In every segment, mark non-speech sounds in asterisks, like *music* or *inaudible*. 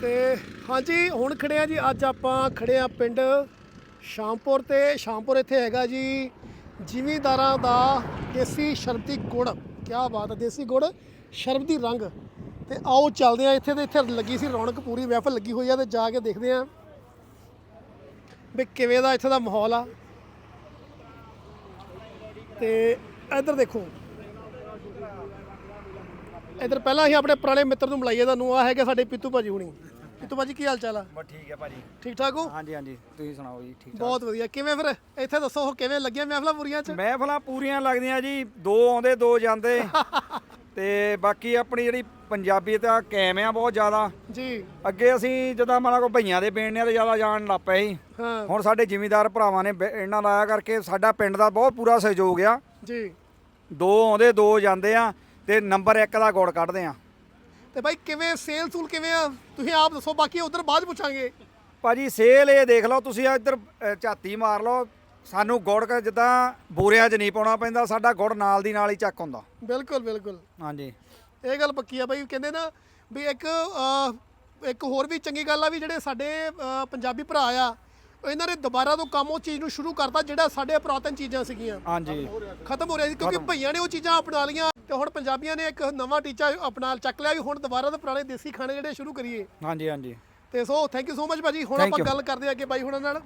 ਤੇ ਹਾਂਜੀ, ਹੁਣ ਖੜੇ ਆ ਜੀ, ਅੱਜ ਆਪਾਂ ਖੜੇ ਆ ਪਿੰਡ ਸ਼ਾਮਪੁਰ ਤੇ। ਸ਼ਾਮਪੁਰ ਇੱਥੇ ਹੈਗਾ ਜੀ, ਜ਼ਿਮੀਂਦਾਰਾਂ ਦਾ ਦੇਸੀ ਸ਼ਰਬਤੀ ਗੁੜ। ਕੀ ਬਾਤ ਹੈ ਦੇਸੀ ਗੁੜ, ਸ਼ਰਬਤੀ ਰੰਗ। ਤੇ ਆਓ ਚੱਲਦੇ ਆ ਇੱਥੇ ਤੇ ਇੱਥੇ ਲੱਗੀ ਸੀ ਰੌਣਕ, ਪੂਰੀ ਮਹਿਫਲ ਲੱਗੀ ਹੋਈ ਆ ਤੇ ਜਾ ਕੇ ਦੇਖਦੇ ਆ ਵੀ ਕਿਵੇਂ ਦਾ ਇੱਥੇ ਦਾ ਮਾਹੌਲ ਆ। ਤੇ ਇੱਧਰ ਦੇਖੋ। ਇੱਧਰ ਪਹਿਲਾਂ ਅਸੀਂ ਆਪਣੇ ਪੁਰਾਣੇ ਮਿੱਤਰ ਨੂੰ ਮਿਲਾਈਏ ਤੁਹਾਨੂੰ ਆ ਹੈਗੇ ਸਾਡੇ ਪਿੱਤੂ ਭਾਜੀ ਹੁਣੀ। ਪਿੱਤੂ ਭਾਜੀ ਕੀ ਹਾਲ ਚਾਲ ਆ? ਬਸ ਠੀਕ ਹੈ ਭਾਜੀ। ਠੀਕ ਠਾਕ ਹੋ? ਹਾਂਜੀ ਹਾਂਜੀ ਤੁਸੀਂ ਸੁਣਾਓ ਜੀ ਠੀਕ ਬਹੁਤ ਵਧੀਆ। ਕਿਵੇਂ ਫਿਰ? ਇੱਥੇ ਦੱਸੋ ਉਹ ਕਿਵੇਂ ਲੱਗੀਆਂ ਮਹਿਫਲਾਂ ਪੂਰੀਆਂ ਚ? ਮਹਿਫਲਾਂ ਪੂਰੀਆਂ ਲੱਗਦੀਆਂ ਜੀ ਦੋ ਆਉਂਦੇ ਦੋ ਜਾਂਦੇ। *laughs* ਤੇ ਬਾਕੀ ਆਪਣੀ ਜਿਹੜੀ ਪੰਜਾਬੀਅਤ ਆ ਕਾਇਮ ਆ ਬਹੁਤ ਜ਼ਿਆਦਾ। ਜੀ। ਅੱਗੇ ਅਸੀਂ ਜਦੋਂ ਮਾਨਾ ਕੋ ਭਈਆਂ ਦੇ ਬੇੜਨਿਆਂ ਤੇ ਜ਼ਿਆਦਾ ਜਾਣ ਲੱਗ ਪਏ ਸੀ। ਹਾਂ। ਹੁਣ ਸਾਡੇ ਜ਼ਿਮੀਂਦਾਰ ਭਰਾਵਾਂ ਨੇ ਬੇ- ਇਹਨਾਂ ਲਾਇਆ ਕਰਕੇ ਸਾਡਾ ਪਿੰਡ ਦਾ ਬਹੁਤ ਪੂਰਾ ਸਹਿਯੋਗ ਆ। ਜੀ। ਦੋ ਆਉਂਦੇ ਦੋ ਜਾਂਦੇ ਆ ਤੇ ਨੰਬਰ 1 ਦਾ ਗੁੜ ਕੱਢਦੇ ਆ। ਤੇ ਭਾਈ ਕਿਵੇਂ ਸੇਲ ਸੂਲ ਕਿਵੇਂ ਆ? ਤੁਸੀਂ ਆਪ ਦੱਸੋ ਬਾਕੀ ਉਧਰ ਬਾਅਦ ਪੁੱਛਾਂਗੇ। ਭਾਜੀ ਸੇਲ ਇਹ ਦੇਖ ਲਓ ਤੁਸੀਂ ਇੱਧਰ ਅ, ਝਾਤੀ ਮਾਰ ਲਓ। ਸਾਨੂੰ ਗੁੜ ਕ ਜਿੱਦਾਂ ਬੋਰਿਆਂ 'ਚ ਨਹੀਂ ਪਾਉਣਾ ਪੈਂਦਾ ਸਾਡਾ ਗੁੜ ਨਾਲ ਦੀ ਨਾਲ ਹੀ ਚੱਕ ਹੁੰਦਾ। ਬਿਲਕੁਲ ਬਿਲਕੁਲ। ਹਾਂਜੀ। ਇਹ ਗੱਲ ਪੱਕੀ ਆ ਬਾਈ ਕਹਿੰਦੇ ਨਾ ਵੀ ਇੱਕ ਅਹ, ਇੱਕ ਹੋਰ ਵੀ ਚੰਗੀ ਗੱਲ ਆ ਵੀ ਜਿਹੜੇ ਸਾਡੇ ਅਹ, ਪੰਜਾਬੀ ਭਰਾ ਆ ਇਹਨਾਂ ਨੇ ਦੁਬਾਰਾ ਤੋਂ ਕੰਮ ਉਹ ਚੀਜ਼ ਨੂੰ ਸ਼ੁਰੂ ਕਰਤਾ ਜਿਹੜਾ ਸਾਡੇ ਪੁਰਾਤਨ ਚੀਜ਼ਾਂ ਸੀਗੀਆਂ। ਹਾਂਜੀ। ਖਤਮ ਹੋ ਰਿਹਾ ਸੀ ਕਿਉਂਕਿ ਭਈਆਂ ਨੇ ਉਹ ਚੀਜ਼ਾਂ ਅਪਣਾ ਲਈਆਂ ਤੇ ਹੁਣ ਪੰਜਾਬੀਆਂ ਨੇ ਇੱਕ ਨਵਾਂ ਟੀਚਾ ਅਪਣਾ ਚੱਕ ਲਿਆ ਵੀ ਹੁਣ ਦੁਬਾਰਾ ਤੋਂ ਪੁਰਾਣੇ ਦੇਸੀ ਖਾਣੇ ਜਿਹੜੇ ਸ਼ੁਰੂ ਕਰੀਏ। ਹਾਂਜੀ ਹਾਂਜੀ। ਤੇ so thank you so much ਭਾਜੀ। ਹੁਣ ਆਪਾਂ. ਗੱਲ ਕਰਦੇ ਹਾਂ ਅੱਗੇ ਬਾਈ ਹੁਣਾਂ ਨਾਲ।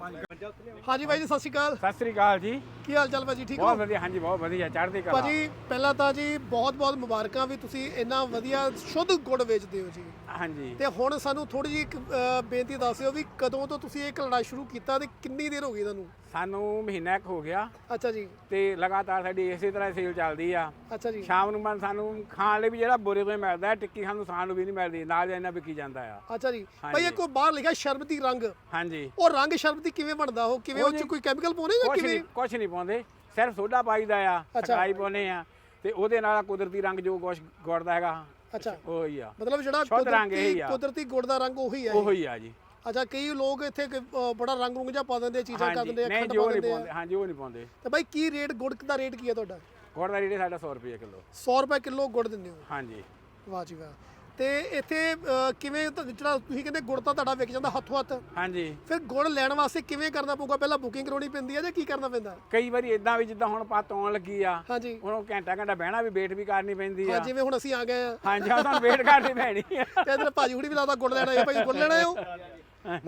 ਹਾਂਜੀ ਬਾਈ ਜੀ ਸਤਿ ਸ਼੍ਰੀ ਅਕਾਲ। ਸਤਿ ਸ੍ਰੀ ਅਕਾਲ ਜੀ। ਕੀ ਹਾਲ ਚਾਲ ਭਾਜੀ ਠੀਕ ਹੋ? ਬਹੁਤ ਵਧੀਆ ਹਾਂਜੀ ਬਹੁਤ ਵਧੀਆ ਚੜ੍ਹਦੀ ਕਲਾ। ਭਾਜੀ ਪਹਿਲਾਂ ਤਾਂ ਜੀ ਬਹੁਤ ਬਹੁਤ ਮੁਬਾਰਕਾਂ ਵੀ ਤੁਸੀਂ ਇੰਨਾ ਵਧੀਆ ਸ਼ੁੱਧ ਗੁੜ ਵੇਚਦੇ ਹੋ ਜੀ। ਹਾਂਜੀ। ਤੇ ਹੁਣ ਸਾਨੂੰ ਥੋੜੀ ਜਿਹੀ ਇੱਕ, ਅਹ, ਬੇਨਤੀ ਦੱਸਿਓ ਵੀ ਕਦੋਂ ਤੋਂ ਤੁਸੀਂ ਇਹ ਲੜਾਈ ਸ਼ੁਰੂ ਕੀਤਾ ਤੇ ਕਿੰਨੀ ਦੇਰ ਹੋ ਗਈ ਤੁਹਾਨੂੰ? ਸਾਨੂੰ ਮਹੀਨਾ ਕੁ ਹੋ ਗਿਆ। ਅੱਛਾ ਜੀ। ਤੇ ਲਗਾਤਾਰ ਸਾਡੀ ਇਸੇ ਤਰ੍ਹਾਂ ਸੇਲ ਚੱਲਦੀ ਆ। ਅੱਛਾ ਜੀ। ਸ਼ਾਮ ਨੂੰ ਮਨ ਸਾਨੂੰ ਖਾਣ ਲਈ ਵੀ ਜਿਹੜਾ ਬੋਰੇ ਤੋਂ ਹੀ ਮਿਲਦਾ ਹੈ, ਟਿੱਕੀ ਸਾਨੂੰ ਖਾਣ ਨੂੰ ਵੀ ਨਹੀਂ ਮਿਲਦੀ ਨਾਲ ਇਹਨਾਂ ਵਿਕੀ ਜਾਂਦਾ ਆ। ਅੱਛਾ ਜੀ। ਹਾਂਜੀ। ਭਾਈ ਇਹ ਕੋਈ ਬਾਹਰ ਲਿਖਿਆ ਸ਼ਰਬਤੀ ਰੰਗ। ਹਾਂਜੀ। ਉਹ ਰੰਗ ਸ਼ਰਬਤੀ ਕਿਵੇਂ ਬਣਦਾ? ਉਹ ਕਿਵੇਂ ਉਹ ਚ ਕੋਈ ਕੈਮੀਕਲ ਪਾਉਣੇ ਜਾਂ ਕੁਛ ਕਿਵੇਂ? ਨਹੀਂ ਕੁਛ ਨਹੀਂ ਪਾਉਂਦੇ। ਸਿਰਫ ਸੋਡਾ ਪਾਈਦਾ ਆ ਅੱਛਾ। ਸਕਾਈ ਪਾਉਨੇ ਆ। ਤੇ ਉਹਦੇ ਨਾਲ ਕੁਦਰਤੀ ਰੰਗ ਜੋ ਕੁਛ ਗੁੜ ਦਾ ਹੈਗਾ। ਅੱਛਾ। ਉਹ ਹੀ ਆ। ਮਤਲਬ ਜਿਹੜਾ ਸ਼ੁੱਧ ਰੰਗ ਇਹੀ ਕੁਦਰਤੀ ਆ। ਕੁਦਰਤੀ ਗੁੜ ਦਾ ਰੰਗ ਉਹੀ ਹੈ ਉਹ ਆ ਜੀ। ਅੱਛਾ ਕਈ ਲੋਕ ਇੱਥੇ ਕ- ਬੜਾ ਰੰਗ ਰੁੰਗ ਜਿਹਾ ਪਾ ਦਿੰਦੇ ਆ, ਚੀਜ਼ਾਂ ਕਰ ਹਾਂਜੀ। ਦਿੰਦੇ ਆ ਨਹੀਂ ਖੰਡ ਜੋ ਪਾ ਨਹੀਂ ਦਿੰਦੇ ਆ। ਪਾਉਂਦੇ। ਹਾਂਜੀ ਉਹ ਨਹੀਂ ਪਾਉਂਦੇ। ਤੇ ਭਾਈ ਕੀ ਰੇਟ ਗੁੜ ਦਾ ਰੇਟ ਕੀ ਹੈ ਤੁਹਾਡਾ? ਗੁੜ ਦਾ ਰੇਟ ਸਾਡਾ 100 ਰੁਪਏ ਕਿਲੋ। 100 ਰੁਪਏ ਕਿਲੋ ਗੁੜ ਦਿੰਦੇ ਹੋ? ਹਾਂਜੀ। ਵਾਹ ਜੀ ਵਾਹ। ਤੇ ਇੱਥੇ ਕਿਵੇਂ ਤਾਂ ਜਿਹੜਾ ਤੁਸੀਂ ਕਹਿੰਦੇ ਗੁੜ ਤਾਂ ਤੁਹਾਡਾ ਵਿਕ ਜਾਂਦਾ ਹੱਥੋਂ ਹੱਥ। ਹਾਂਜੀ। ਫਿਰ ਗੁੜ ਲੈਣ ਵਾਸਤੇ ਕਿਵੇਂ ਕਰਨਾ ਪਊਗਾ? ਪਹਿਲਾਂ ਬੁਕਿੰਗ ਕਰਾਉਣੀ ਪੈਂਦੀ ਹੈ ਜਾਂ ਕੀ ਕਰਨਾ ਪੈਂਦਾ? ਕਈ ਵਾਰੀ ਇਦਾਂ ਵੀ ਜਿੱਦਾਂ ਹੁਣ ਪੱਤ ਆਉਣ ਲੱਗੀ ਆ ਹਾਂਜੀ। ਹੁਣ ਉਹ ਘੰਟਾ ਘੰਟਾ ਬਹਿਣਾ ਵੀ ਵੇਟ ਵੀ ਕਰਨੀ ਪੈਂਦੀ ਹਾਂ ਆ ਜਿਵੇਂ ਹੁਣ ਅਸੀਂ ਆ ਗਏ ਆ। ਹਾਂਜੀ ਹਾਂ ਤੁਹਾਨੂੰ ਵੇਟ ਕਰਨੀ ਪੈਣੀ ਆ। ਤੇ ਇਧਰ ਭਾਜੀ ਹੁਣੀ ਵੀ ਲਾਦਾ ਗੁੜ ਲੈਣਾ ਹੈ ਭਾਈ ਗੁੜ ਲੈਣਾ ਹੋ?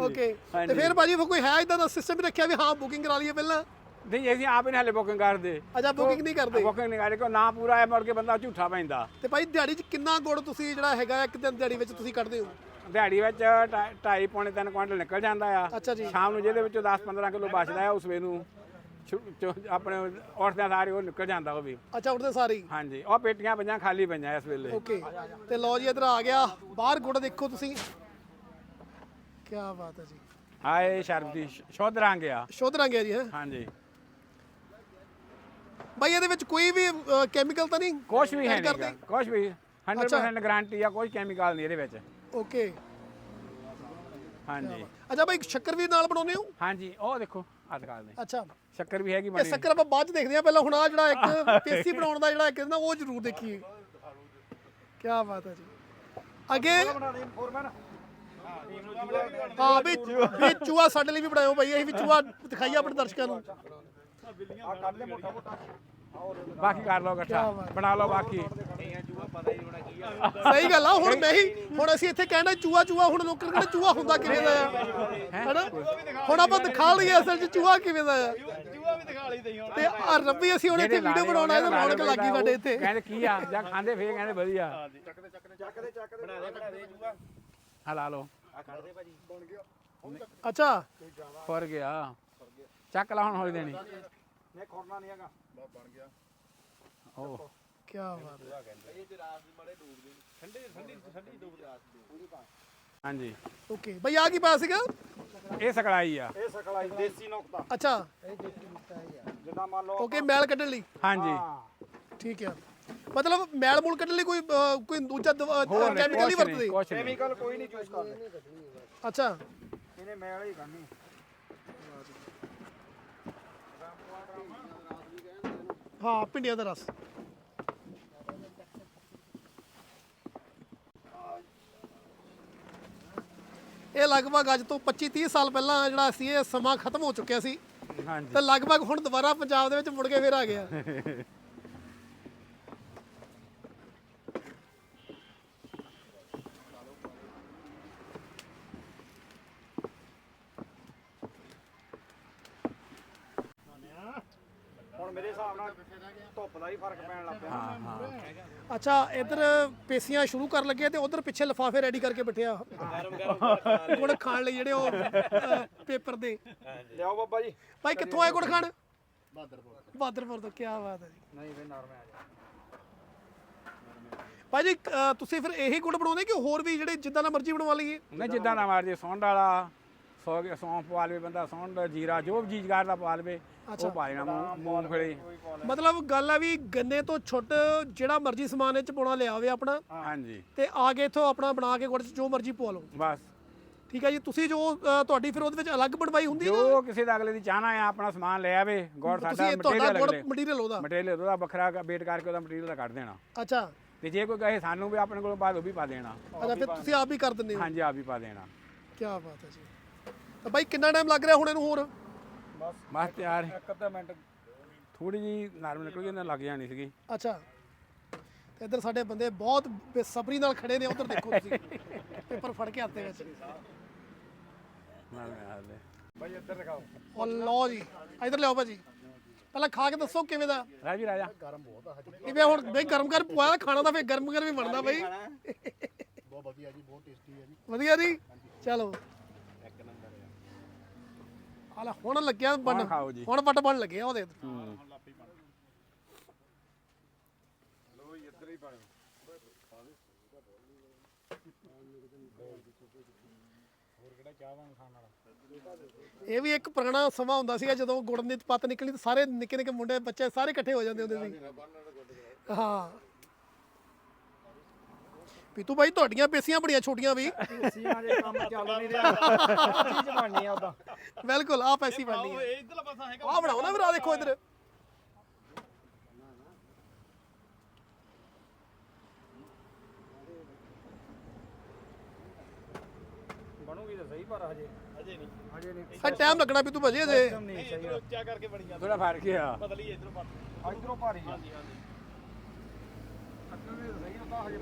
ਓਕੇ ਤੇ ਫਿਰ ਭਾਜੀ ਫਿਰ ਕੋਈ ਹੈ ਇਦਾਂ ਦਾ ਸਿਸਟਮ ਰੱਖਿਆ ਵੀ ਹਾਂ ਬੁਕਿੰਗ ਕਰਾ ਲਈਏ ਪਹਿਲਾਂ? ਨਹੀਂ ਅਸੀਂ ਆਪ ਹੀ ਹਾਲੇ ਬੁਕਿੰਗ ਕਰਦੇ। ਅਜਾ ਬੁਕਿੰਗ ਨਹੀਂ ਕਰਦੇ? ਬੁਕਿੰਗ ਨਹੀਂ ਕਰਦੇ ਕੋ ਨਾ ਪੂਰਾ ਆਇਆ ਮੁੜ ਕੇ ਬੰਦਾ ਝੂਠਾ ਪੈਂਦਾ। ਤੇ ਭਾਈ ਦਿਹਾੜੀ 'ਚ ਕਿੰਨਾ ਗੁੜ ਤੁਸੀਂ ਜਿਹੜਾ ਹੈਗਾ ਇੱਕ ਦਿਨ ਦਿਹਾੜੀ ਵਿੱਚ ਤੁਸੀਂ ਕੱਢਦੇ ਹੋ? ਦਿਹਾੜੀ ਵਿੱਚ 2.5 ਪੌਣੇ 3 ਕੁਇੰਟਲ ਨਿਕਲ ਜਾਂਦਾ ਆ। ਅੱਛਾ ਜੀ। ਸ਼ਾਮ ਨੂੰ ਜਿਹਦੇ ਵਿੱਚੋਂ 10-15 ਕਿਲੋ ਬਚਦਾ ਆ ਉਸ ਵੇ ਨੂੰ। ਛੁ- ਚੋ- ਆਪਣੇ ਉੱਠਦਿਆਂ ਸਾਰੇ ਉਹ ਨਿਕਲ ਜਾਂਦਾ ਉਹ ਵੀ। ਅੱਛਾ ਉੱਠਦੇ ਸਾਰੇ? ਹੀ ਹਾਂਜੀ ਉਹ ਪੇਟੀਆਂ ਪਈਆਂ ਖਾਲੀ ਪਈਆਂ ਇਸ ਵੇਲੇ। ਓਕੇ ਤੇ ਲਓ ਜੀ ਇਧਰ ਆ ਗਿਆ। ਬਾਹਰ ਗੁੜ ਦੇਖੋ ਤੁਸੀਂ। ਕੀ ਬਾਤ ਹੈ ਜੀ। ਆਏ ਸ਼ਰਬਤੀ ਸ਼ੁੱਧ ਰੰਗ ਆ। ਸ਼ੁੱਧ ਰੰਗ ਹੈ ਜੀ ਹੈ? ਹਾਂਜੀ। ਇਹਦੇ ਵਿੱਚ ਕੋਈ ਵੀ ਕੈਮੀਕਲ ਤਾਂ ਨਹੀਂ? ਕੁਛ ਵੀ ਹੈ ਨਹੀਂ? ਕੁਛ ਵੀ। 100% ਗਾਰੰਟੀ ਆ ਕੋਈ ਕੈਮੀਕਲ ਨਹੀਂ ਇਹਦੇ ਵਿੱਚ। ਓਕੇ ਹਾਂਜੀ। ਅੱਛਾ ਭਾਈ ਸ਼ੱਕਰ ਵੀ ਨਾਲ ਬਣਾਉਂਦੇ ਹੋ? ਹਾਂਜੀ ਉਹ ਦੇਖੋ ਦਿਖਾ ਦੇ ਅੱਛਾ। ਸ਼ੱਕਰ ਵੀ ਹੈਗੀ ਇਹ ਬਣੀ। ਸ਼ੱਕਰ ਆਪਾਂ ਬਾਅਦ ਚ ਦੇਖਦੇ ਆ ਪਹਿਲਾਂ ਹੁਣ ਆ ਜਿਹੜਾ ਇੱਕ ਪੇਸੀ ਬਣਾਉਣ ਦਾ ਜਿਹੜਾ ਇੱਕ ਨਾ ਉਹ ਜ਼ਰੂਰ ਦੇਖੀਏ। ਕੀ ਬਾਤ ਹੈ ਜੀ। ਅੱਗੇ ਹਾਂ ਵੀ ਵੀ ਚੂਹਾ ਸਾਡੇ ਲਈ ਵੀ ਬਣਾਇਓ ਭਾਈ ਅਸੀਂ ਵੀ ਚੂਹਾ ਦਿਖਾਈਏ ਆਪਣੇ ਦਰਸ਼ਕਾਂ ਨੂੰ। ਬਾਕੀ ਕਰ ਲਓ ਇਕੱਠਾ ਬਣਾ ਲਓ ਬਾਕੀ। ਸਹੀ ਗੱਲ ਆ ਹੁਣ ਮੈਂ ਹੀ ਹੁਣ ਅਸੀਂ ਇੱਥੇ ਕਹਿਣਾ ਚੂਹਾ ਚੂਹਾ ਹੁਣ ਲੋਕਾਂ ਕਹਿੰਦੇ ਚੂਹਾ ਹੁੰਦਾ ਕਿਵੇਂ ਦਾ ਆ? ਹੈਨਾ? ਹੁਣ ਆਪਾਂ ਦਿਖਾ ਲਈਏ ਅਸਲ 'ਚ ਚੂਹਾ ਕਿਵੇਂ ਦਾ ਆ। ਚੂਹਾ ਵੀ ਦਿਖਾ ਲਈ ਤੇ ਆ ਰੱਬੀ ਅਸੀਂ ਹੁਣ ਇੱਥੇ ਵੀਡੀਓ ਬਣਾਉਣਾ ਹੈ ਤਾਂ ਰੌਣਕ ਲੱਗੀ ਸਾਡੇ ਇੱਥੇ। ਕਹਿੰਦੇ ਕੀ ਆ ਜਾਂ ਖਾਂਦੇ ਫੇਰ ਕਹਿੰਦੇ ਵਧੀਆ। ਹਾਂ ਲਾ ਲਓ। ਅੱਛਾ। ਫੁਰ ਗਿਆ। ਚੱਕ ਲਾ ਹੁਣ ਹੌਲੀ ਦੇਣੀ। ਨਹੀਂ ਖੋਰਨਾ ਨਹੀਂ ਹੈਗਾ। ਉਹ ਕੀ ਬਾਤ ਹੈ। ਹਾਂਜੀ। ਓਕੇ। ਭਾਈ ਆ ਕੀ ਪਾਇਆ ਸੀਗਾ? ਇਹ ਸਕੜਾਈ ਆ। ਇਹ ਸਕਲਾਈ ਦੇਸੀ ਨੁਕਤਾ। ਅੱਛਾ। ਜਿੱਦਾਂ ਮੰਨ ਲਓ ਓਕੇ ਮੈਲ ਕੱਢਣ ਲਈ। ਹਾਂਜੀ ਠੀਕ ਆ। ਮਤਲਬ ਮੈਲ ਮੂਲ ਕੱਢਣ ਲਈ ਕੋਈ ਕੋਈ ਦੂਜਾ ਕੈਮੀਕਲ ਨਹੀਂ ਵਰਤਦੇ? ਕੁਛ ਨਹੀਂ। ਕੈਮੀਕਲ ਕੋਈ ਨਹੀਂ ਯੂਜ਼ ਕਰਦੇ। ਅੱਛਾ। ਇਹਨੇ ਮੈਲ ਹੀ ਕਰਨੀ। ਹਾਂ ਭਿੰਡੀਆਂ ਦਾ ਰਸ। ਇਹ ਲਗਭਗ ਅੱਜ ਤੋਂ 25 30 ਸਾਲ ਪਹਿਲਾਂ ਜਿਹੜਾ ਸੀ ਇਹ ਸਮਾਂ ਖਤਮ ਹੋ ਚੁੱਕਿਆ ਸੀ। ਹਾਂਜੀ। ਤੇ ਲਗਭਗ ਹੁਣ ਦੁਬਾਰਾ ਪੰਜਾਬ ਦੇ ਵਿੱਚ ਮੁੜ ਕੇ ਫਿਰ ਆ ਗਿਆ *laughs* ਹੁਣ ਮੇਰੇ ਹਿਸਾਬ ਨਾਲ ਧੁੱਪ ਦਾ ਹੀ ਫ਼ਰਕ ਪੈਣ ਲੱਗ ਪਿਆ। ਹਾਂ ਹਾਂ। ਅੱਛਾ ਇੱਧਰ ਪੇਸੀਆਂ ਸ਼ੁਰੂ ਕਰਨ ਲੱਗੇ ਤੇ ਉਧਰ ਪਿੱਛੇ ਲਫਾਫੇ ਰੈਡੀ ਕਰਕੇ ਬੈਠਿਆ ਗੁੜ ਖਾਣ ਲਈ ਜਿਹੜੇ ਉਹ ਪੇਪਰ ਦੇ। ਲਿਆਓ ਬਾਬਾ ਜੀ। ਭਾਈ ਕਿੱਥੋਂ ਆਏ ਗੁੜ ਖਾਣ? ਬਹਾਦਰਪੁਰ ਤੋਂ ਕੀ ਬਾਤ ਹੈ ਜੀ। ਨਹੀਂ ਬਈ ਨਰਮੇ ਆ ਜਾ ਭਾਈ ਜੀ ਅਹ, ਤੁਸੀਂ ਫਿਰ ਇਹੀ ਗੁੜ ਬਣਾਉਂਦੇ ਕਿ ਹੋਰ ਵੀ ਜਿਹੜੇ ਜਿੱਦਾਂ ਦਾ ਮਰਜ਼ੀ ਬਣਵਾ ਲਈਏ? ਨਹੀਂ ਜਿੱਦਾਂ ਦਾ ਮਾਰ ਜੇ ਸੌਂਡ ਵਾਲਾ। ਸੌ ਕੇ ਸੌਂਫ ਪਾ ਲਵੇ ਬੰਦਾ ਸੌਂਡ ਜੀਰਾ ਜੋ ਵੀ ਚੀਜ਼ ਕਰਦਾ ਪਾ ਲਵੇ ਉਹ ਪਾ ਲੈਣਾ ਮੂੰਗ- ਮੂੰਗਫਲੀ ਮਤਲਬ ਗੱਲ ਆ ਵੀ ਗੰਨੇ ਤੋਂ ਛੁੱਟ ਜਿਹੜਾ ਮਰਜ਼ੀ ਸਮਾਨ ਇਹ ਚ ਪਾਉਣਾ ਲਿਆਵੇ ਆਪਣਾ। ਹਾਂਜੀ। ਤੇ ਆ ਕੇ ਇੱਥੋਂ ਆਪਣਾ ਬਣਾ ਕੇ ਗੁੜ ਚ ਜੋ ਮਰਜ਼ੀ ਪਵਾ ਲਓ। ਬਸ। ਠੀਕ ਹੈ ਜੀ ਤੁਸੀਂ ਜੋ ਤੁਹਾਡੀ ਫਿਰ ਉਹਦੇ ਵਿੱਚ ਅਲੱਗ ਬਣਵਾਈ ਹੁੰਦੀ ਹੈ ਜੋ ਕਿਸੇ ਦਾ ਅਗਲੇ ਦੀ ਚਾਹਨਾ ਆ ਆਪਣਾ ਸਮਾਨ ਲੈ ਆਵੇ ਗੋੜ ਸਾਡਾ ਤੁਸੀਂ ਤੁਹਾਡਾ ਮਟੀਰੀਅਲ ਗੁੜ ਅਗਲੇ ਮਟੀਰੀਅਲ ਉਹਦਾ? ਮਟੀਰੀਅਲ ਉਹਦਾ ਵੱਖਰਾ ਵੇਟ ਕਰਕੇ ਉਹਦਾ ਮਟੀਰੀਅਲ ਦਾ ਕੱਢ ਦੇਣਾ। ਅੱਛਾ। ਤੇ ਜੇ ਕੋਈ ਕਹੇ ਸਾਨੂੰ ਵੀ ਆਪਣੇ ਕੋਲੋਂ ਬਾਅਦ ਉਹ ਵੀ ਪਾ ਦੇਣਾ। ਅੱਛਾ ਫਿਰ ਤੁਸੀਂ ਆਪ ਹੀ ਕਰ ਦਿੰਦੇ ਹੋ। ਹਾਂਜੀ ਆਪ ਵੀ ਪਾ ਦੇਣਾ। ਕੀ ਬਾਤ ਹੈ ਜੀ। ਤਾਂ ਬਾਈ ਕਿੰਨਾ ਟਾਈਮ ਲੱਗ ਰਿਹਾ ਹੁਣ ਇਹਨੂੰ ਹੋਰ? ਬਸ ਤਿਆਰ ਇੱਕ ਅੱਧਾ ਮਿੰਟ। ਥੋੜੀ ਜੀ ਨਰਮ ਨਿਕਲ ਗਈ ਇਹਨਾਂ ਲੱਗ ਜਾਣੀ ਸੀਗੀ। ਅੱਛਾ। ਤੇ ਇੱਧਰ ਸਾਡੇ ਬੰਦੇ ਬਹੁਤ ਬੇਸਬਰੀ ਨਾਲ ਖੜੇ ਨੇ ਉਧਰ ਦੇਖੋ ਤੁਸੀਂ। ਪੇਪਰ ਫੜ ਕੇ ਹੱਥੇ ਵਿੱਚ। ਨਰਮੇ ਹਾਲੇ ਬਾਈ ਇੱਧਰ ਦਿਖਾਓ। ਉਹ ਲਓ ਜੀ ਇੱਧਰ ਲਿਆਓ ਭਾਜੀ। ਪਹਿਲਾਂ ਖਾ ਕੇ ਦੱਸੋ ਕਿਵੇਂ ਦਾ? ਰਾਜੀ ਰਾਜਾ ਇਹ ਵੀ ਹੁਣ? ਬਈ ਗਰਮ ਕਰ ਪਵਾਇਆ ਖਾਣਾ ਤਾਂ ਫੇਰ ਗਰਮ ਗਰਮ ਹੀ ਬਣਦਾ ਬਈ। ਬਹੁਤ ਵਧੀਆ ਜੀ ਬਹੁਤ ਟੇਸਟੀ ਹੈ ਜੀ। ਵਧੀਆ ਜੀ? ਚਲੋ। ਹਾਲਾ ਹੁਣ ਲੱਗਿਆ ਬਣ ਹੁਣ ਖਾਓ ਜੀ। ਹੁਣ ਵੱਟ ਬਣ ਲੱਗੇ ਆ ਉਹਦੇ ਹੂੰ। ਇਹ ਵੀ ਇੱਕ ਪੁਰਾਣਾ ਸਮਾਂ ਹੁੰਦਾ ਸੀਗਾ ਜਦੋਂ ਗੁੜ ਦੀ ਪੱਤ ਨਿਕਲੀ ਤਾਂ ਸਾਰੇ ਨਿੱਕੇ ਨਿੱਕੇ ਮੁੰਡੇ ਬੱਚੇ ਸਾਰੇ ਇਕੱਠੇ ਹੋ ਜਾਂਦੇ ਹੁੰਦੇ ਸੀ। ਹਾਂ। ਪੀਤੂ ਭਾਈ ਤੁਹਾਡੀਆਂ ਪੇਸੀਆਂ ਬੜੀਆਂ ਛੋਟੀਆਂ ਵੀ। ਸੀਆਂ ਜੇ ਕੰਮ ਚੱਲ ਨਹੀਂ ਰਿਹਾ। ਚੀਜ਼ ਬਣਨੀ ਆ ਉਦਾਂ ਬਿਲਕੁਲ ਆ ਪੈਸੀ ਬਣਨੀ ਹੈ ਇਧਰਲਾ ਪਾਸਾ ਹੈਗਾ। ਆ ਬਣਾਓ ਨਾ ਫਿਰ ਆ ਦੇਖੋ ਇੱਧਰ। ਬਣੂਗੀ ਤਾਂ ਸਹੀ ਪਰ ਹਜੇ। ਅਜੇ ਨਹੀਂ। ਹਜੇ ਨਹੀਂ। ਹਾਂ ਟਾਈਮ ਲੱਗਣਾ ਪੀਤੂ ਭਾਜੀ ਅਜੇ ਨਹੀਂ ਸਹੀ ਇਧਰੋਂ ਉੱਚਾ ਕਰਕੇ ਬਣੀ ਜਾਂਦਾ। ਥੋੜਾ ਫ਼ਰਕ ਆ? ਬਦਲੀ ਇਧਰੋਂ ਪੱਟ ਇਧਰੋਂ ਭਾਰੀ ਹਾਂਜੀ ਹਾਂਜੀ। ਅੱਗੇ ਵੀ ਸਹੀ ਹੁੰਦਾ ਹਜੇ।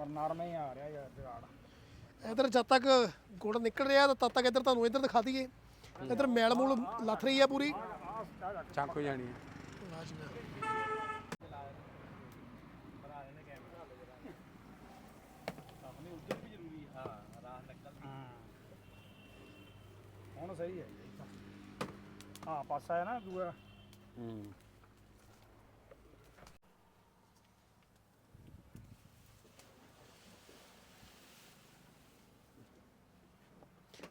ਪਰ ਨਰਮੇ ਹੀ ਆ ਰਿਹਾ ਯਾਰ ਜਗਾੜ। ਇੱਧਰ ਜਦ ਤੱਕ ਗੁੜ ਨਿਕਲ ਰਿਹਾ ਤਾਂ ਤਦ ਤੱਕ ਇੱਧਰ ਤੁਹਾਨੂੰ ਇੱਧਰ ਦਿਖਾ ਦਈਏ। ਇੱਧਰ ਮੈਲ ਮੂਲ ਲੱਥ ਰਹੀ ਆ ਪੂਰੀ। ਚੱਕ ਹੋ ਜਾਣੀ ਹੈ ਹੁਣ ਸਹੀ ਹੈ ਹਾਂ ਪਾਸਾ ਹੈ ਨਾ ਦੂਆ। ਹੂੰ।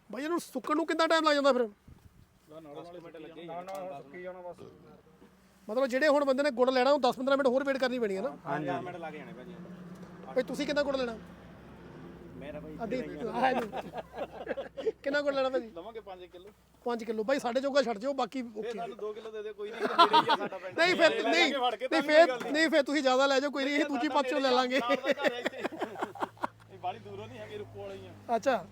ਭਾਈ ਇਹਨੂੰ ਸੁੱਕਣ ਨੂੰ ਕਿੰਨਾ ਟਾਈਮ ਲੱਗ ਜਾਂਦਾ ਫਿਰ? ਮਤਲਬ ਜਿਹੜੇ ਹੁਣ ਬੰਦੇ ਨੇ ਗੁੜ ਲੈਣਾ ਉਹ 10-15 ਮਿੰਟ ਹੋਰ ਵੇਟ ਕਰਨੀ ਪੈਣੀ ਹੈ ਨਾ। ਹਾਂਜੀ। ਮਿੰਟ ਲੱਗ ਜਾਣੇ ਭਾਜੀ ਭਾਈ ਤੁਸੀਂ ਕਿੰਨਾ ਗੁੜ ਲੈਣਾ? ਮੇਰਾ ਭਾਈ ਅੱਧੀ ਆਹ ਜੀ। ਕਿੰਨਾ ਗੁੜ ਲੈਣਾ ਭਾਜੀ? ਲਵਾਂਗੇ 5 ਕਿਲੋ। 5 ਕਿਲੋ। ਭਾਈ ਸਾਡੇ ਜੋਗਾ ਛੱਡ ਜਿਓ ਬਾਕੀ ਓਕੇ। ਸਾਨੂੰ 2 ਕਿਲੋ ਦੇ ਦੇ ਕੋਈ ਨਹੀਂ ਨੇੜੇ ਹੀ ਆ ਸਾਡਾ ਪਿੰਡ। ਨਹੀਂ ਫਿਰ ਨਹੀਂ ਨਹੀਂ ਫਿਰ ਨਹੀਂ। ਫਿਰ ਤੁਸੀਂ ਜ਼ਿਆਦਾ ਲੈ ਜਾਓ ਕੋਈ ਨਹੀਂ ਅਸੀਂ ਦੂਜੀ ਪੱਤ ਚੋਂ ਲੈ ਲਾਂਗੇ। ਨਾਲ ਦਾ ਘਰ ਆ ਇੱਥੇ। ਇਹ ਬਾਲੀ ਦੂਰੋਂ ਨਹੀਂ ਹੈਗੇ ਰੁੱਕੋ ਵਾਲੇ ਹੀ ਆ। ਅੱਛਾ।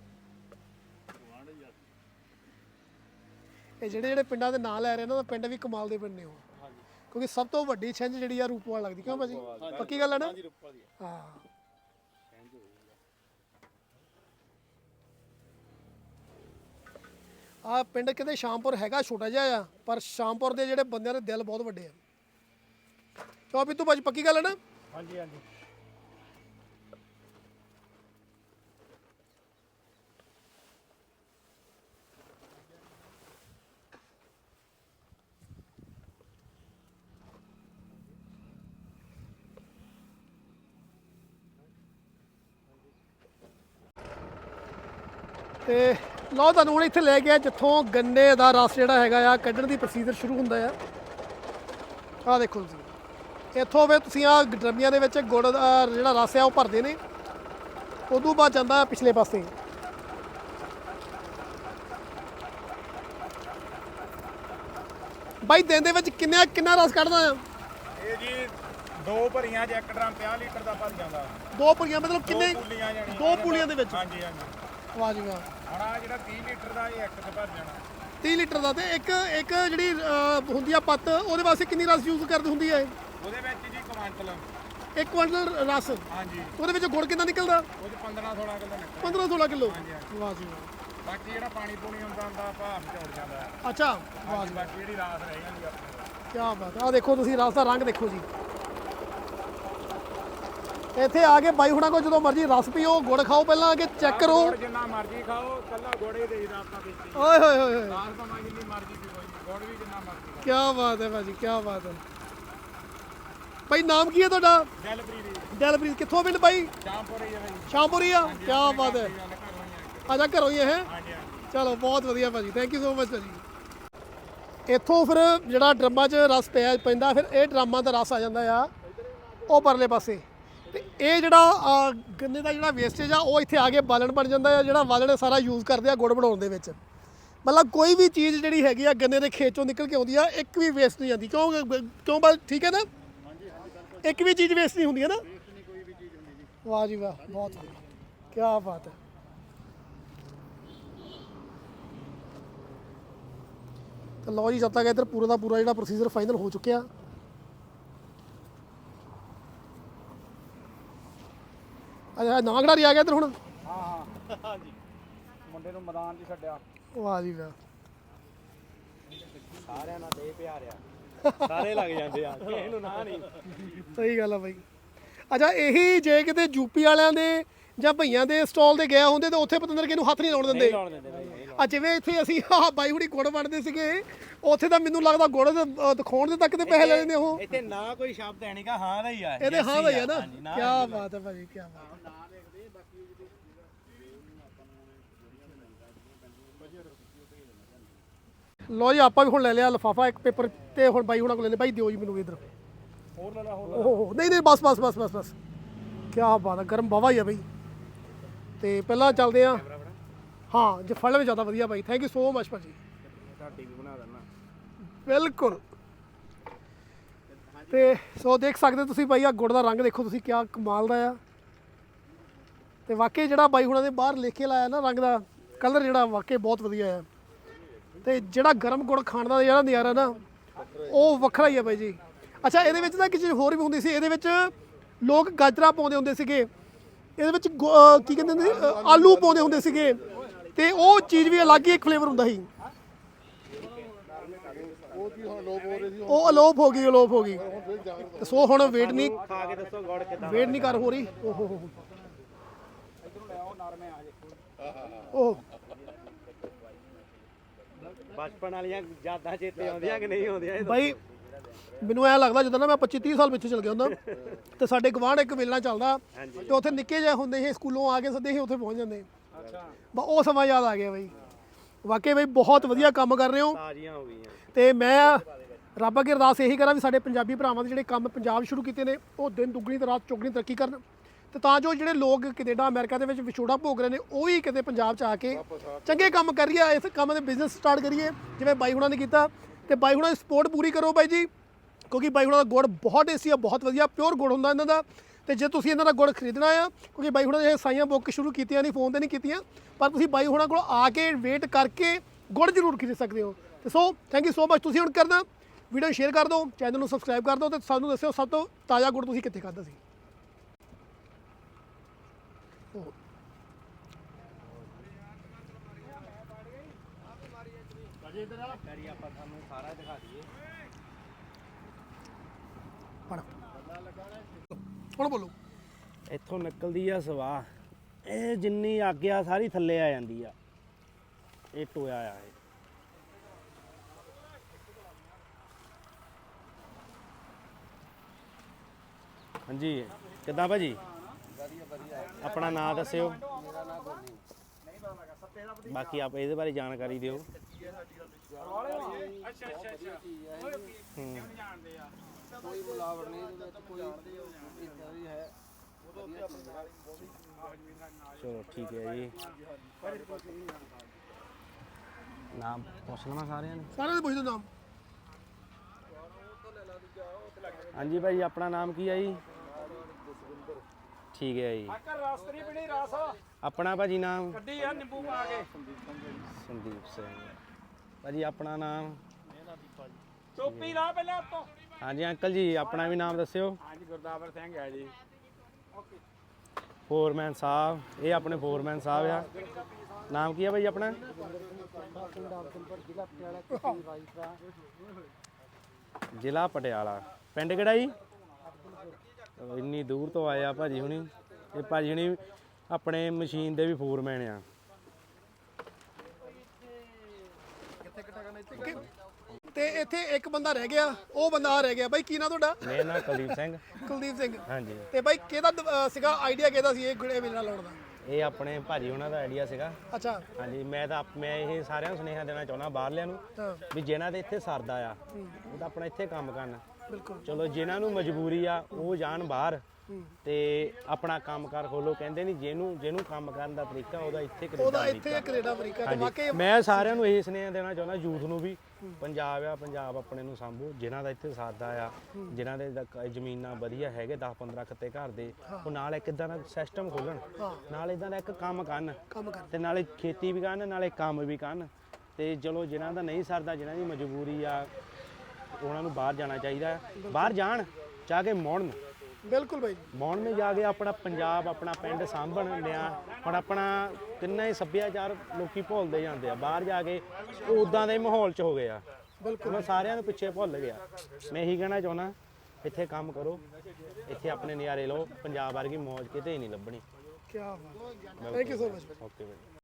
ਇਹ ਜਿਹੜੇ ਜਿਹੜੇ ਪਿੰਡਾਂ ਦੇ ਨਾਂ ਲੈ ਰਹੇ ਨੇ ਉਹਨਾਂ ਦਾ ਪਿੰਡ ਵੀ ਕਮਾਲ ਦੇ ਪਿੰਡ ਨੇ ਉਹ। ਕਿਉਂਕਿ ਸਭ ਤੋਂ ਵੱਡੀ ਛਿੰਝ ਜਿਹੜੀ ਆ ਰੂਪਵਾਲ ਲੱਗਦੀ। ਕਿਉਂ ਭਾਜੀ? ਪੱਕੀ ਗੱਲ ਹੈ ਨਾ? ਹਾਂਜੀ ਰੁੱਪਾ ਦੀ ਆ। ਹਾਂ। ਆ। ਪਿੰਡ ਕਿਤੇ ਸ਼ਾਮਪੁਰ ਹੈਗਾ ਛੋਟਾ ਜਿਹਾ ਆ ਪਰ ਸ਼ਾਮਪੁਰ ਦੇ ਜਿਹੜੇ ਬੰਦਿਆਂ ਦੇ ਦਿਲ ਬਹੁਤ ਵੱਡੇ ਆ। ਚੋ ਵੀ ਤੂੰ ਭਾਜੀ ਪੱਕੀ ਗੱਲ ਹੈ ਨਾ? ਹਾਂਜੀ ਹਾਂਜੀ। ਤੇ ਲਓ ਤੁਹਾਨੂੰ ਹੁਣ ਇੱਥੇ ਲੈ ਗਿਆ ਜਿੱਥੋਂ ਗੰਨੇ ਦਾ ਰਸ ਜਿਹੜਾ ਹੈਗਾ ਆ ਕੱਢਣ ਦੀ ਪ੍ਰੋਸੀਜਰ ਸ਼ੁਰੂ ਹੁੰਦਾ ਆ। ਆਹ ਦੇਖੋ ਤੁਸੀਂ। ਇੱਥੋਂ ਵੇ ਤੁਸੀਂ ਆ ਡਰਮੀਆਂ ਦੇ ਵਿੱਚ ਗੁੜ ਦਾ ਜਿਹੜਾ ਰਸ ਆ ਉਹ ਭਰਦੇ ਨੇ। ਉਦੋਂ ਬਾਅਦ ਜਾਂਦਾ ਪਿਛਲੇ ਪਾਸੇ। ਬਾਈ ਦਿਨ ਦੇ ਵਿੱਚ ਕਿੰਨਾ ਕਿੰਨਾ ਰਸ ਕੱਢਦਾ ਆ? ਇਹ ਜੀ ਦੋ ਭਰੀਆਂ 'ਚ ਇੱਕ ਡਰਮ 50 ਲੀਟਰ ਦਾ ਭਰ ਜਾਂਦਾ। ਦੋ ਪੁਲੀਆਂ ਮਤਲਬ ਕਿੰਨੇ ਦੋ ਪੁਲੀਆਂ ਦੇ ਵਿੱਚ? ਹਾਂਜੀ ਹਾਂਜੀ। ਵਾਹ ਜੀ ਵਾਹ ਹੁਣ ਆ ਜਿਹੜਾ 30 ਲੀਟਰ ਦਾ ਇਹ ਇੱਕ 'ਚ ਭਰ ਜਾਣਾ। 30 ਲੀਟਰ ਦਾ ਤੇ ਇੱਕ ਇੱਕ ਜਿਹੜੀ ਅਹ, ਹੁੰਦੀ ਆ ਪੱਤ ਉਹਦੇ ਵਾਸਤੇ ਕਿੰਨੀ ਰਸ ਯੂਜ਼ ਕਰਦੀ ਹੁੰਦੀ ਹੈ ਉਹਦੇ ਵਿੱਚ ਜੀ ਕੁਆਂਟਲ। ਇੱਕ ਕੁਇੰਟਲ ਰਸ। ਹਾਂਜੀ। ਉਹਦੇ ਵਿੱਚ ਗੁੜ ਕਿੰਨਾ ਨਿਕਲਦਾ? ਉਹ 'ਚ 15 16 ਕਿਲੋ ਨਿਕਲ 15 16 ਕਿਲੋ? ਹਾਂਜੀ। ਵਾਹ ਜੀ ਵਾਹ। ਬਾਕੀ ਜਿਹੜਾ ਪਾਣੀ ਪੂਣੀ ਹੁੰਦਾ ਹੁੰਦਾ ਭਾਫ ਝੋੜ ਜਾਂਦਾ। ਹੈ ਅੱਛਾ। ਹਾਂਜੀ ਬਾਕੀ ਜਿਹੜੀ ਰਾਸ ਰਹਿ ਜਾਂਦੀ ਆਪਣੇ। ਕੋਲ। ਕੀ ਬਾਤ ਆ। ਦੇਖੋ ਤੁਸੀਂ ਰਸ ਦਾ ਰੰਗ ਦੇਖੋ ਜੀ। ਇੱਥੇ ਆ ਕੇ ਬਾਈ ਹੁਣਾਂ ਕੋ ਜਦੋਂ ਮਰਜ਼ੀ ਰਸ ਪੀਓ ਗੁੜ ਖਾਓ ਪਹਿਲਾਂ ਆ ਕੇ ਚੈੱਕ ਕਰੋ। ਗੁੜ ਜਿੰਨਾ ਮਰਜ਼ੀ ਖਾਓ ਕੱਲਾ ਗੋੜੇ ਦੇਈਦਾ ਆਪਾਂ ਵਿੱਚ ਓਏ ਹੋਏ ਹੋਏ ਹੋਏ। ਦਾਲ ਭਾਵੇਂ ਜਿੰਨੀ ਮਰਜ਼ੀ ਪੀ ਕੋਈ ਨਹੀਂ ਗੁੜ ਵੀ ਜਿੰਨਾ ਮਰਜ਼ੀ ਕੀ ਬਾਤ ਹੈ ਭਾਜੀ ਕੀ ਬਾਤ ਹੈ। ਭਾਈ ਨਾਮ ਕੀ ਹੈ ਤੁਹਾਡਾ? ਜਲਪਰੀ ਦੀ ਦਿਲਪ੍ਰੀਤ ਕਿੱਥੋਂ ਪਿੰਡ ਬਾਈ? ਸ਼ਾਮਪੁਰ ਹੀ ਹੈ ਸ਼ਾਮਪੁਰੀ ਆ? ਕੀ ਬਾਤ ਹੈ। ਗੱਲ ਘਰੋਂ ਹੀ। ਹੀ ਹੈ ਹਾਂਜੀ ਚਲੋ ਬਹੁਤ ਵਧੀਆ ਭਾਜੀ। ਥੈਂਕ ਯੂ ਸੋ ਮਚ ਭਾਜੀ। ਇੱਥੋਂ ਫਿਰ ਜਿਹੜਾ ਡਰਮਾਂ 'ਚ ਰਸ ਪਿਆ ਪੈਂਦਾ ਫਿਰ ਇਹ ਡਰਮਾਂ ਦਾ ਰਸ ਆ ਜਾਂਦਾ ਆ। ਉਹ ਪਰਲੇ ਪਾਸੇ। ਤੇ ਇਹ ਜਿਹੜਾ ਅਹ, ਗੰਨੇ ਦਾ ਜਿਹੜਾ ਵੇਸਟੇਜ ਆ ਉਹ ਇੱਥੇ ਆ ਕੇ ਬਾਲਣ ਬਣ ਜਾਂਦਾ ਆ ਜਿਹੜਾ ਬਾਲਣ ਸਾਰਾ ਯੂਜ਼ ਕਰਦੇ ਆ ਗੁੜ ਬਣਾਉਣ ਦੇ ਵਿੱਚ। ਮਤਲਬ ਕੋਈ ਵੀ ਚੀਜ਼ ਜਿਹੜੀ ਹੈਗੀ ਆ ਗੰਨੇ ਦੇ ਖੇਤ ਚੋਂ ਨਿਕਲ ਕੇ ਆਉਂਦੀ ਆ ਇੱਕ ਵੀ ਵੇਸਟ ਨਹੀਂ ਜਾਂਦੀ ਕਿਉਂ ਕਿਉਂ ਬਸ ਠੀਕ ਹੈ ਨਾ? ਇੱਕ ਵੀ ਚੀਜ਼ ਵੇਸਟ ਨਹੀਂ ਹੁੰਦੀ ਹੈ ਨਾ? ਵਾਹ ਜੀ ਵਾਹ ਬਹੁਤ ਵਧੀਆ। ਕੀ ਬਾਤ ਹੈ। ਤਾਂ ਲਓ ਜੀ ਜਦ ਤੱਕ ਇੱਧਰ ਪੂਰਾ ਦਾ ਪੂਰਾ ਜਿਹੜਾ ਪ੍ਰੋਸੀਜਰ ਫਾਈਨਲ ਹੋ ਚੁੱਕਿਆ ਅੱਛਾ ਨਾਗੜਾ ਆ ਗਿਆ ਇੱਧਰ ਹੁਣ? ਹਾਂ ਹਾਂ। ਹਾਂਜੀ। ਮੁੰਡੇ ਨੂੰ ਮੈਦਾਨ 'ਚ ਛੱਡਿਆ। ਵਾਹ ਜੀ ਵਾਹ। ਸਾਰਿਆਂ ਨਾਲ ਦੇ ਪਿਆਰਿਆ ਸਾਰੇ ਲੱਗ ਜਾਂਦੇ ਆ। ਕਿਸੇ ਨੂੰ ਨਾ ਨਹੀਂ। ਸਹੀ ਗੱਲ ਆ ਬਾਈ। ਅੱਛਾ ਇਹੀ ਜੇ ਕਿਤੇ ਯੂਪੀ ਵਾਲਿਆਂ ਦੇ ਜਾਂ ਭਈਆਂ ਦੇ ਸਟਾਲ ਤੇ ਗਿਆ ਹੁੰਦੇ ਤਾਂ ਉੱਥੇ ਪਤੰਦਰ ਨੂੰ ਹੱਥ ਨਹੀਂ ਲਾਉਣ ਦਿੰਦੇ? ਲਾਉਣ ਦਿੰਦੇ ਬਾਈ ਆ ਜਿਵੇਂ ਇੱਥੇ ਅਸੀਂ ਆਹ ਬਾਈ ਹੁਣੀ ਗੁੜ ਵੰਡਦੇ ਸੀਗੇ ਉੱਥੇ ਤਾਂ ਮੈਨੂੰ ਲੱਗਦਾ ਗੁੜ ਦੇ, ਦਿਖਾਉਣ ਦੇ ਤੱਕ ਦੇ ਪੈਸੇ ਲੈ ਲੈਂਦੇ ਉਹ। ਇੱਥੇ ਨਾ ਕੋਈ ਸ਼ਬਦ ਹੈ ਨਹੀਂਗਾ ਹਾਂ ਦਾ ਹੀ ਆ। ਇਹਦੇ ਹਾਂ ਦਾ ਹੀ ਆ ਨਾ। ਹਾਂਜੀ, ਨਾ ਕੀ ਬਾਤ ਹੈ ਭਾਜੀ ਕੀ ਬਾਤ ਹੈ। ਲੋ ਜੀ ਆਪਾਂ ਵੀ ਹੁਣ ਲੈ ਲਿਆ ਲਫਾਫਾ ਇੱਕ ਪੇਪਰ ਤੇ ਹੁਣ ਬਾਈ ਹੁਣਾਂ ਕੋਲ ਲੈਣੇ ਬਾਈ ਦਿਓ ਜੀ ਮੈਨੂੰ ਇਧਰ। ਹੋਰ ਲੈ ਲਾ ਹੋਰ ਓਹ ਨਹੀਂ ਨਹੀਂ ਬਸ ਬਸ ਬਸ ਬਸ ਬਸ। ਕੀ ਬਾਤ ਹੈ ਗਰਮ ਬਾਵਾ ਹੀ ਆ ਬਈ। ਤੇ ਪਹਿਲਾਂ ਚੱਲਦੇ ਆ ਹਾਂ, ਜੇ ਫੜ ਲਵੇ ਜ਼ਿਆਦਾ ਵਧੀਆ ਬਾਈ। ਥੈਂਕ ਯੂ ਸੋ ਮਚ ਭਾਜੀ। ਢਾਡੀ ਵੀ ਬਣਾ ਦੇਣਾ ਬਿਲਕੁਲ। ਤੇ ਸੋ ਦੇਖ ਸਕਦੇ ਤੁਸੀਂ ਭਾਈ ਆ ਗੁੜ ਦਾ ਰੰਗ ਦੇਖੋ ਤੁਸੀਂ ਕਿਆ ਕਮਾਲ ਦਾ ਆ। ਤੇ ਵਾਕਈ ਜਿਹੜਾ ਬਾਈ ਹੁਣਾਂ ਦੇ ਬਾਹਰ ਲਿਖ ਕੇ ਲਾਇਆ ਨਾ ਰੰਗ ਦਾ ਕਲਰ ਜਿਹੜਾ ਵਾਕਈ ਬਹੁਤ ਵਧੀਆ ਆ। ਤੇ ਜਿਹੜਾ ਗਰਮ ਗੁੜ ਖਾਣ ਦਾ ਜਿਹੜਾ ਨਜ਼ਾਰਾ ਨਾ, ਉਹ ਵੱਖਰਾ ਹੀ ਆ ਬਾਈ ਜੀ। ਅੱਛਾ, ਇਹਦੇ ਵਿੱਚ ਤਾਂ ਇੱਕ ਚੀਜ਼ ਹੋਰ ਵੀ ਹੁੰਦੀ ਸੀ, ਇਹਦੇ ਵਿੱਚ ਲੋਕ ਗਾਜਰਾਂ ਪਾਉਂਦੇ ਹੁੰਦੇ ਸੀਗੇ। ਇਹਦੇ ਵਿੱਚ ਗੁ- ਅਹ ਕੀ ਕਹਿੰਦੇ ਹੁੰਦੇ ਸੀ? ਅਹ ਆਲੂ ਪਾਉਂਦੇ ਹੁੰਦੇ ਸੀਗੇ। ਤੇ ਉਹ ਚੀਜ਼ ਵੀ ਅਲੱਗ ਹੀ ਇੱਕ ਫਲੇਵਰ ਹੁੰਦਾ ਸੀ। ਉਹ ਅਲੋਪ ਹੋ ਗਈ ਅਲੋਪ ਹੋ ਗਈ। ਤੇ ਸੋ ਹੁਣ ਵੇਟ ਨਹੀਂ ਖਾ ਕੇ ਦੱਸੋ ਗੋੜ ਕਿਦਾਂ ਵੇਟ ਨਹੀਂ ਕਰ ਹੋ ਰਹੀ। ਓਹੋ। ਹੋ ਬਚਪਨ ਵਾਲੀਆਂ ਯਾਦਾਂ ਚੇਤੇ ਆਉਂਦੀਆਂ ਕਿ ਨਹੀਂ ਆਉਂਦੀਆਂ? ਬਾਈ ਮੈਨੂੰ ਐ ਲੱਗਦਾ ਜਦੋਂ ਨਾ ਮੈਂ 25 30 ਸਾਲ ਪਿੱਛੇ ਚਲ ਗਿਆ ਹੁੰਦਾ ਤੇ ਸਾਡੇ ਗਵਾਂਢ ਇੱਕ ਮੇਲਾ ਚੱਲਦਾ ਤੇ ਉੱਥੇ ਨਿੱਕੇ ਜਿਹੇ ਹੁੰਦੇ ਸੀ ਸਕੂਲੋਂ ਆ ਕੇ ਸੱਦੇ ਸੀ ਉੱਥੇ ਪਹੁੰਚ ਜਾਂਦੇ। ਅੱਛਾ। ਬਾ ਉਹ ਸਮਾਂ ਯਾਦ ਆ ਗਿਆ ਬਾਈ। ਵਾਕਈ ਬਾਈ ਬਹੁਤ ਵਧੀਆ ਕੰਮ ਕਰ ਰਹੇ ਹੋ। ਤਾਜ਼ੀਆਂ ਹੋ ਗਈਆਂ। ਤੇ ਮੈਂ ਰੱਬ ਅੱਗੇ ਅਰਦਾਸ ਇਹੀ ਕਰਾਂ ਵੀ ਸਾਡੇ ਪੰਜਾਬੀ ਭਰਾਵਾਂ ਦੇ ਜਿਹੜੇ ਕੰਮ ਪੰਜਾਬ ਸ਼ੁਰੂ ਕੀਤੇ ਨੇ ਉਹ ਦਿਨ ਦੁੱਗਣੀ ਤੇ ਰਾਤ ਚੌਗਣੀ ਤਰੱਕੀ ਕਰਨ। ਤੇ ਤਾਂ ਜੋ ਜਿਹੜੇ ਲੋਕ ਕੈਨੇਡਾ ਅਮਰੀਕਾ ਦੇ ਵਿੱਚ ਵਿਛੋੜਾ ਭੋਗ ਰਹੇ ਨੇ ਉਹ ਵੀ ਕਿਤੇ ਪੰਜਾਬ 'ਚ ਆ ਕੇ ਚੰਗੇ ਕੰਮ ਕਰੀਏ ਇਸ ਕੰਮ ਦੇ ਬਿਜ਼ਨਸ ਸਟਾਰਟ ਕਰੀਏ। ਜਿਵੇਂ ਬਾਈ ਹੁਣਾਂ ਨੇ ਕੀਤਾ ਤੇ ਬਾਈ ਹੁਣਾਂ ਦੀ ਸਪੋਰਟ ਪੂਰੀ ਕਰੋ ਬਾਈ ਜੀ, ਕਿਉਂਕਿ ਬਾਈ ਹੁਣਾਂ ਦਾ ਗੁੜ ਬਹੁਤ ਟੇਸਟੀ ਆ, ਬਹੁਤ ਵਧੀਆ ਪਿਓਰ ਗੁੜ ਹੁੰਦਾ ਇਹਨਾਂ ਦਾ। ਤੇ ਜੇ ਤੁਸੀਂ ਇਹਨਾਂ ਦਾ ਗੁੜ ਖਰੀਦਣਾ ਆ, ਕਿਉਂਕਿ ਬਾਈ ਹੁਣਾਂ ਨੇ ਇਹ ਸਾਈਆਂ ਬੁੱਕ ਸ਼ੁਰੂ ਕੀਤੀਆਂ ਨਹੀਂ ਫੋਨ ਤੇ ਨਹੀਂ ਕੀਤੀਆਂ, ਪਰ ਤੁਸੀਂ ਬਾਈ ਹੁਣਾਂ ਕੋਲ ਆ ਕੇ ਵੇਟ ਕਰਕੇ ਗੁੜ ਜ਼ਰੂਰ ਖਰੀਦ ਸਕਦੇ ਹੋ। ਤੇ so thank you so much ਤੁਸੀਂ ਹੁਣ ਕਰਨਾ। ਵੀਡੀਓ ਸ਼ੇਅਰ ਕਰ ਦਿਓ ਚੈਨਲ ਨੂੰ ਸਬਸਕ੍ਰਾਈਬ ਕਰ ਦਿਓ ਤੇ ਸਾਨੂੰ ਦੱਸਿਓ ਸਭ ਤੋਂ ਤਾਜ਼ਾ ਗੁੜ ਤੁਸੀਂ ਕਿੱਥੇ ਖਾਧਾ ਸੀ ਉਹ। ਕਰੀ ਆਪਾਂ ਤੁਹਾਨੂੰ ਸਾਰਾ ਦਿਖਾ ਦਈਏ ਪੜ ਹੁਣ ਬੋਲੋ। ਇੱਥੋਂ ਨਿਕਲਦੀ ਆ ਸਵਾਹ ਇਹ ਜਿੰਨੀ ਅੱਗ ਆ ਸਾਰੀ ਥੱਲੇ ਆ ਜਾਂਦੀ ਆ। ਇਹ ਟੋਇਆ ਆ ਇਹ। ਹਾਂਜੀ ਕਿੱਦਾਂ ਭਾਜੀ? ਆਪਣਾ ਨਾਮ ਦੱਸਿਓ। ਬਾਕੀ ਆਪ ਇਹਦੇ ਬਾਰੇ ਜਾਣਕਾਰੀ ਦਿਓ। ਅੱਛਾ ਅੱਛਾ ਅੱਛਾ। ਹੂੰ। ਚਲੋ ਠੀਕ ਹੈ ਜੀ। ਨਾਮ ਪੁੱਛ ਲਵਾਂ ਸਾਰਿਆਂ ਨੇ। ਸਾਰਿਆਂ ਦੇ ਪੁੱਛ ਦਿਓ ਨਾਮ। ਹਾਂਜੀ ਭਾਈ ਆਪਣਾ ਨਾਮ ਕੀ ਹੈ ਜੀ? ਠੀਕ ਹੈ ਜੀ। ਆਕਰ ਰਸਤਰੀ ਪੀਣੀ ਰਸ ਆਪਣਾ ਭਾਜੀ ਨਾਮ? ਕੱਢੀ ਆ ਨਿੰਬੂ ਪਾ ਕੇ ਸੰਦੀਪ ਸਿੰਘ। ਭਾਜੀ ਆਪਣਾ ਨਾਮ? ਟੋਪੀ ਲਾ ਪਹਿਲਾਂ ਉੱਤੋਂ ਹਾਂਜੀ ਅੰਕਲ ਜੀ ਆਪਣਾ ਵੀ ਨਾਮ ਦੱਸਿਓ। ਹਾਂਜੀ ਗੁਰਦਾਵਰ ਸਿੰਘ ਹੈ ਜੀ। ਫੋਰਮੈਨ ਸਾਹਿਬ ਇਹ ਆਪਣੇ ਫੋਰਮੈਨ ਸਾਹਿਬ ਆ। ਨਾਮ ਕੀ ਹੈ ਭਾਈ ਆਪਣਾ? ਜ਼ਿਲ੍ਹਾ ਪਟਿਆਲਾ। ਪਿੰਡ ਕਿਹੜਾ ਜੀ? ਇੰਨੀ ਦੂਰ ਤੋਂ ਆਏ ਆ ਭਾਜੀ ਹੁਣੀ। ਇਹ ਭਾਜੀ ਹੁਣੀ ਆਪਣੇ ਮਸ਼ੀਨ ਦੇ ਵੀ ਫੋਰਮੈਨ ਆ। ਤੇ ਇੱਥੇ ਇੱਕ ਬੰਦਾ ਰਹਿ ਗਿਆ ਉਹ ਬੰਦਾ ਆ ਰਹਿ ਗਿਆ। ਬਾਈ ਕੀ ਨਾਂ ਤੁਹਾਡਾ? ਮੇਰਾ ਨਾਮ ਕੁਲਦੀਪ ਸਿੰਘ। ਕੁਲਦੀਪ ਸਿੰਘ। ਹਾਂਜੀ। ਤੇ ਬਾਈ ਕਿਹਦਾ ਦ- ਅਹ ਸੀਗਾ? ਆਈਡੀਆ ਕਿਹਦਾ ਸੀ ਇਹ ਗੁੜੇ ਮੇਲਾ ਲਾਉਣ ਦਾ? ਇਹ ਆਪਣੇ ਭਾਜੀ ਉਹਨਾਂ ਦਾ ਆਈਡੀਆ ਸੀਗਾ। ਅੱਛਾ। ਹਾਂਜੀ ਮੈਂ ਤਾਂ ਆਪ- ਮੈਂ ਇਹ ਸਾਰਿਆਂ ਨੂੰ ਸੁਨੇਹਾ ਦੇਣਾ ਚਾਹੁੰਦਾ ਬਾਹਰਲਿਆਂ ਨੂੰ ਹਾਂ। ਵੀ ਜਿਨ੍ਹਾਂ ਦੇ ਇੱਥੇ ਸਰਦਾ ਆ ਉਹ ਤਾਂ ਆਪਣਾ ਇੱਥੇ ਕੰਮ ਕਰਨ। ਬਿਲਕੁਲ। ਚਲੋ ਜਿਨ੍ਹਾਂ ਨੂੰ ਮਜਬੂਰੀ ਆ ਉਹ ਜਾਣ ਬਾਹਰ। ਤੇ ਆਪਣਾ ਕੰਮਕਾਰ ਖੋਲੋ ਕਹਿੰਦੇ ਨਹੀਂ ਜਿਹਨੂੰ ਜਿਹਨੂੰ ਕੰਮ ਕਰਨ ਦਾ ਤਰੀਕਾ ਉਹਦਾ ਇੱਥੇ ਕੈਨੇਡਾ ਉਹਦਾ ਇੱਥੇ ਕੈਨੇਡਾ ਅਮਰੀਕਾ ਤੇ ਵਾਕਈ ਮੈਂ ਸਾਰਿਆਂ ਨੂੰ ਇਹ ਸੁਨੇਹਾ ਦੇਣਾ ਚਾਹੁੰਦਾ ਯੂਥ ਨੂੰ ਵੀ ਪੰਜਾਬ ਆ ਪੰਜਾਬ ਆਪਣੇ ਨੂੰ ਸੰਭੋ ਜਿਨ੍ਹਾਂ ਦਾ ਇੱਥੇ ਸਰਦਾ ਆ ਜਿਨ੍ਹਾਂ ਦੇ ਜ਼ਮੀਨਾਂ ਵਧੀਆ ਹੈਗੇ 10 15 ਖੱਤੇ ਘਰ ਦੇ ਉਹ ਨਾਲ ਇੱਕ ਇਦਾਂ ਦਾ ਸਿਸਟਮ ਖੋਲਣ ਨਾਲ ਇਦਾਂ ਦਾ ਇੱਕ ਕੰਮ ਕਰਨ। ਤੇ ਨਾਲੇ ਖੇਤੀ ਵੀ ਕਰਨ ਨਾਲੇ ਕੰਮ ਵੀ ਕਰਨ ਤੇ ਚਲੋ ਜਿਨ੍ਹਾਂ ਦਾ ਨਹੀਂ ਸਰਦਾ ਜਿਨ੍ਹਾਂ ਦੀ ਮਜਬੂਰੀ ਆ ਉਹਨਾਂ ਨੂੰ ਬਾਹਰ ਜਾਣਾ ਚਾਹੀਦਾ। ਬਾਹਰ ਜਾਣ ਜਾ ਕੇ ਮੌੜਨ। ਬਿਲਕੁਲ ਬਾਈ ਮੌਣ ਮੇ ਜਾ ਕੇ ਆਪਣਾ ਪੰਜਾਬ ਆਪਣਾ ਪਿੰਡ ਸਾਂਭਣ ਲਿਆ। ਹੁਣ ਆਪਣਾ ਕਿੰਨਾ ਹੀ ਸੱਭਿਆਚਾਰ ਲੋਕੀ ਭੁੱਲਦੇ ਜਾਂਦੇ ਆ। ਬਾਹਰ ਜਾ ਕੇ ਉਦਾਂ ਦੇ ਮਾਹੌਲ 'ਚ ਹੋ ਗਏ ਆ। ਬਿਲਕੁਲ ਮੈਂ ਸਾਰਿਆਂ ਨੂੰ ਪਿੱਛੇ ਭੁੱਲ ਗਿਆ। ਮੈਂ ਇਹੀ ਕਹਿਣਾ ਚਾਹੁੰਦਾ ਇੱਥੇ ਕੰਮ ਕਰੋ। ਇੱਥੇ ਆਪਣੇ ਨਜ਼ਾਰੇ ਲਓ। ਪੰਜਾਬ ਵਰਗੀ ਮੌਜ ਕਿਤੇ ਹੀ ਨਹੀਂ ਲੱਭਣੀ। ਕੀ ਬਾਤ thank you so much okay bye